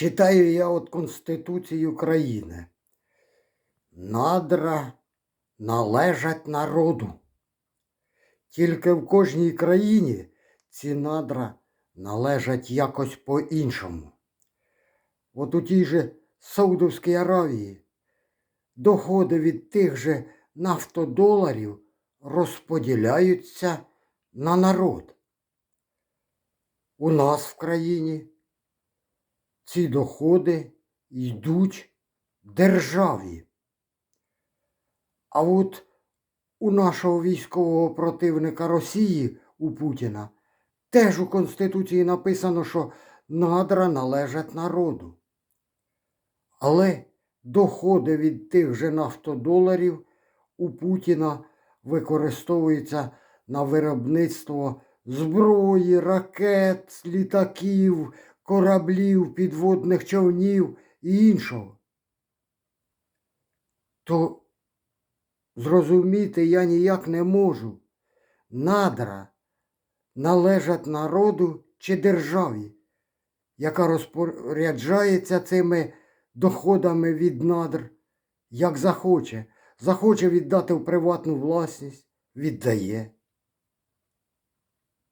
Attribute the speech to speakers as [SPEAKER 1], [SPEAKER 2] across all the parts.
[SPEAKER 1] Читаю я от Конституції України. Надра належать народу. Тільки в кожній країні ці надра належать якось по-іншому. От у тій же Саудовській Аравії доходи від тих же нафтодоларів розподіляються на народ. У нас в країні ці доходи йдуть державі. А от у нашого військового противника Росії, у Путіна, теж у Конституції написано, що надра належать народу. Але доходи від тих же нафтодоларів у Путіна використовуються на виробництво зброї, ракет, літаків, кораблів, підводних човнів і іншого. То зрозуміти я ніяк не можу. Надра належать народу чи державі, яка розпоряджається цими доходами від надр, як захоче. Захоче віддати в приватну власність, віддає.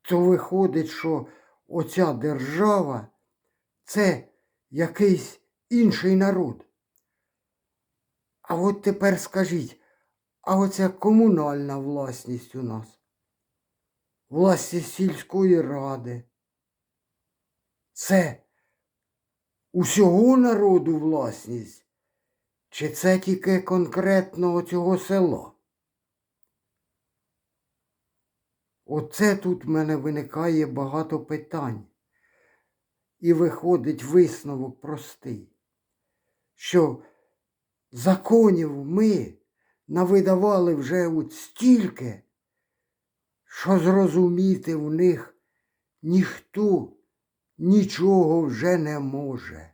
[SPEAKER 1] То виходить, що оця держава це якийсь інший народ. А от тепер скажіть, а оця комунальна власність у нас? Власність сільської ради. Це усього народу власність? Чи це тільки конкретно цього села? Оце тут в мене виникає багато питань. І виходить висновок простий, що законів ми навидавали вже от стільки, що зрозуміти в них ніхто нічого вже не може.